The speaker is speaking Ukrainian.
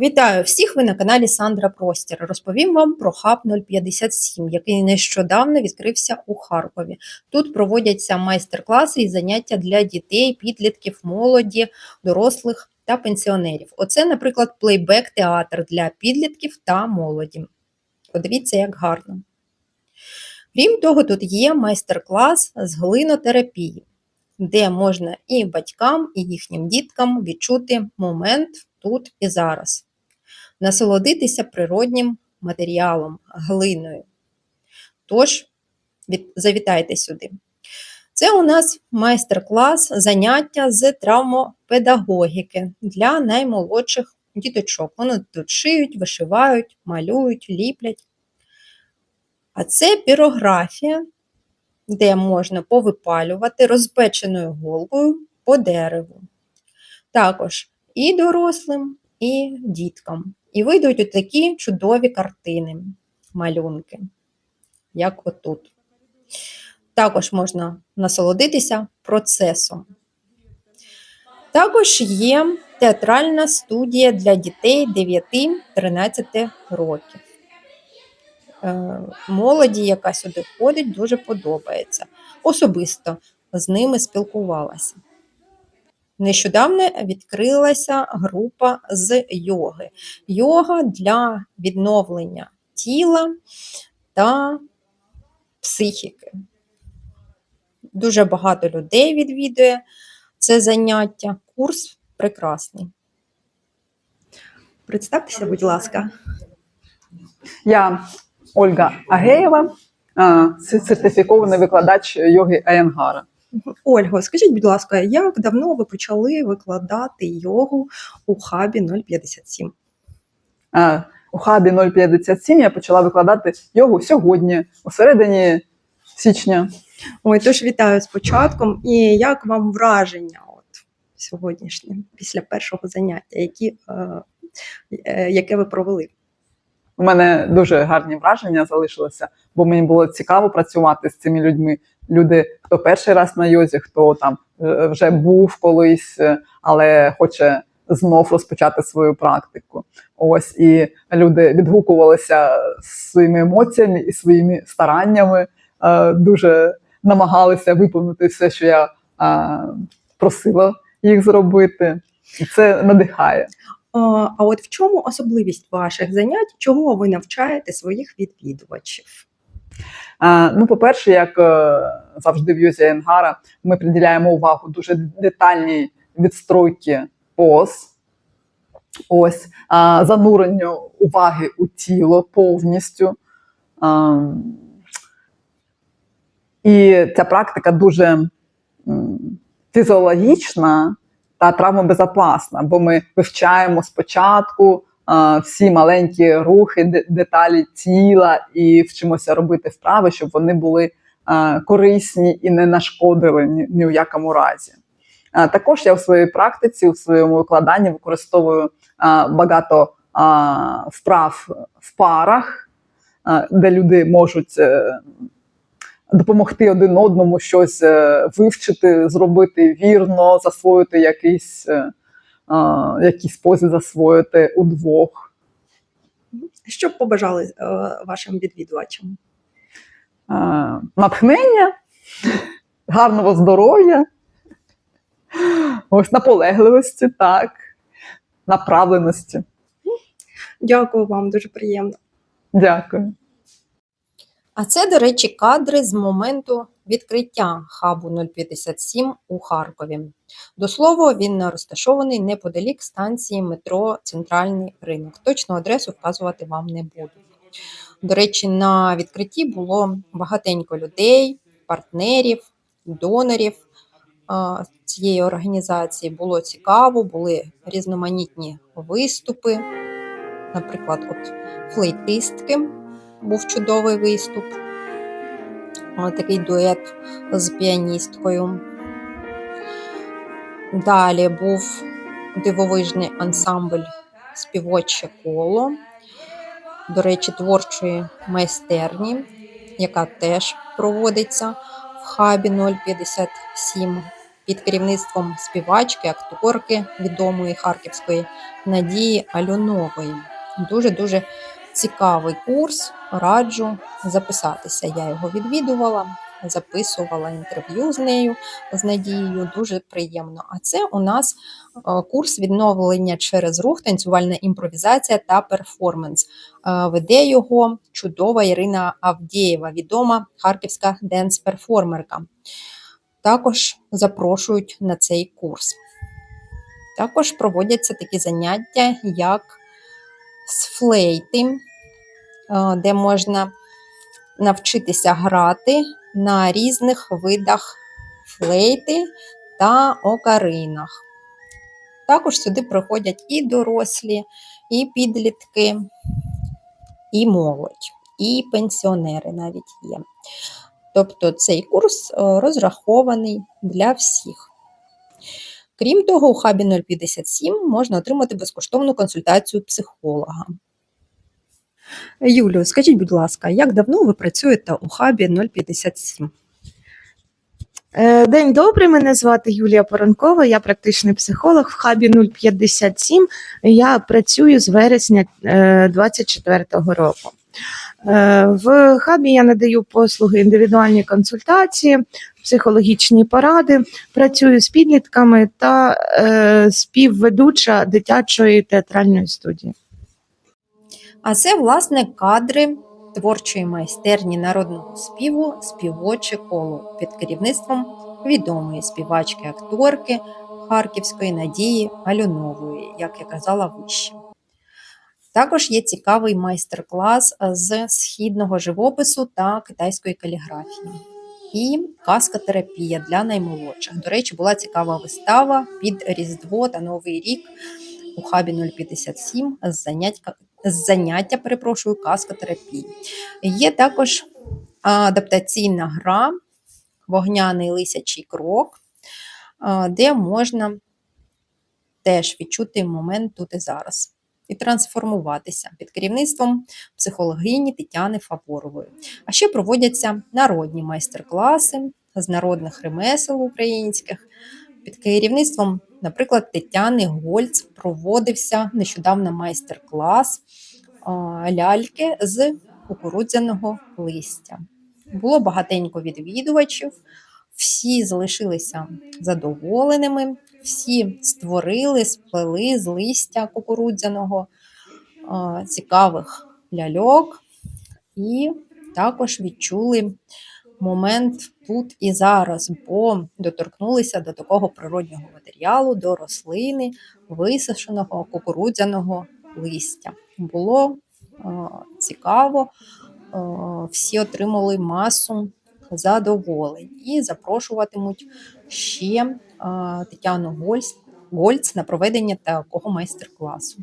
Вітаю всіх! Ви на каналі Сандра Простір. Розповім вам про хаб 057, який нещодавно відкрився у Харкові. Тут проводяться майстер-класи і заняття для дітей, підлітків, молоді, дорослих та пенсіонерів. Оце, наприклад, плейбек-театр для підлітків та молоді. Подивіться, як гарно. Крім того, тут є майстер-клас з глинотерапії, де можна і батькам, і їхнім діткам відчути момент тут і зараз насолодитися природнім матеріалом, глиною. Тож, завітайте сюди. Це у нас майстер-клас заняття з травмопедагогіки для наймолодших діточок. Вони тут шиють, вишивають, малюють, ліплять. А це пірографія, де можна повипалювати розпеченою голкою по дереву. Також і дорослим, і діткам. І вийдуть от такі чудові картини, малюнки, як отут. Також можна насолодитися процесом. Також є театральна студія для дітей 9-13 років. Е, Молоді, яка сюди ходить, дуже подобається. Особисто з ними спілкувалася. Нещодавно відкрилася група з йоги. Йога для відновлення тіла та психіки. Дуже багато людей відвідує це заняття. Курс прекрасний. Представтеся, будь ласка. Я Ольга Агеєва, сертифікований викладач йоги Аянгара. Ольго, скажіть, будь ласка, як давно ви почали викладати йогу у хабі 057? А, У хабі 057 я почала викладати йогу сьогодні, у середині січня. Ой, тож вітаю з початком. І як вам враження от сьогоднішнє, після першого заняття, які, е, е, яке ви провели? У мене дуже гарні враження залишилися, бо мені було цікаво працювати з цими людьми. Люди, хто перший раз на йозі, хто там е, вже був колись, е, але хоче знов розпочати свою практику. Ось і люди відгукувалися своїми емоціями і своїми стараннями, е, дуже намагалися виповнити все, що я просила їх зробити. І це надихає. А от в чому особливість ваших занять? Чого ви навчаєте своїх відвідувачів? Ну, по-перше, як е, завжди в Юзі Енгара, ми приділяємо увагу дуже детальній відстройки поз, ось а, зануренню уваги у тіло повністю. А, І ця практика дуже фізіологічна та травмобезопасна, бо ми вивчаємо спочатку всі маленькі рухи, деталі тіла і вчимося робити вправи, щоб вони були корисні і не нашкодили ні, в якому разі. Також я в своїй практиці, у своєму викладанні використовую багато вправ в парах, де люди можуть е, допомогти один одному щось е, вивчити, зробити вірно, засвоїти якийсь, а, якийсь засвоїти удвох. Що б побажали е, вашим відвідувачам? Е, Натхнення, гарного здоров'я, ось наполегливості, так, направленості. Дякую вам, дуже приємно. Дякую. А це, до речі, кадри з моменту відкриття хабу 057 у Харкові. До слова, він розташований неподалік станції метро Центральний ринок. Точну адресу вказувати вам не буду. До речі, на відкритті було багатенько людей, партнерів, донорів цієї організації. Було цікаво, були різноманітні виступи. Наприклад, от флейтистки був чудовий виступ. Такий дует з піаністкою. Далі був дивовижний ансамбль співоче коло, до речі, творчої майстерні, яка теж проводиться в хабі 057. під керівництвом співачки, акторки відомої харківської Надії Альонової. Дуже-дуже цікавий курс. Раджу записатися. Я його відвідувала, записувала інтерв'ю з нею, з Надією. Дуже приємно. А це у нас е, курс відновлення через рух, танцювальна імпровізація та перформанс. Е, Веде його чудова Ірина Авдєєва, відома харківська денс-перформерка. Також запрошують на цей курс. Також проводяться такі заняття, як з флейти, е, де можна навчитися грати на різних видах флейти та окаринах. Також сюди приходять і дорослі, і підлітки, і молодь, і пенсіонери навіть є. Тобто цей курс е, розрахований для всіх. Крім того, у хабі 057 можна отримати безкоштовну консультацію психолога. Юлію, скажіть, будь ласка, як давно ви працюєте у хабі 057? Е, День добрий, мене звати Юлія Поранкова, я практичний психолог в хабі 057. Я працюю з вересня 2024 року. Е, В хабі я надаю послуги індивідуальні консультації, психологічні поради, працюю з підлітками та е, співведуча дитячої театральної студії. А це, власне, кадри творчої майстерні народного співу співоче коло під керівництвом відомої співачки акторки Харківської Надії Альонової, як я казала вище. Також є цікавий майстер-клас з східного живопису та китайської каліграфії. І казка-терапія для наймолодших. До речі, була цікава вистава під Різдво та Новий рік у хабі 057 з заняття, з заняття перепрошую, казкотерапії. Є також адаптаційна гра Вогняний лисячий крок, де можна теж відчути момент тут і зараз. І трансформуватися під керівництвом психологині Тетяни Фаворової. А ще проводяться народні майстер-класи з народних ремесел українських. Під керівництвом, наприклад, Тетяни Гольц проводився нещодавно майстер-клас ляльки з кукурудзяного листя. Було багатенько відвідувачів, всі залишилися задоволеними, всі створили, сплели з листя кукурудзяного цікавих ляльок і також відчули момент тут і зараз, бо доторкнулися до такого природнього матеріалу, до рослини, висушеного кукурудзяного листя. Було цікаво, всі отримали масу задоволень і запрошуватимуть ще Тетяну Гольц на проведення такого майстер-класу.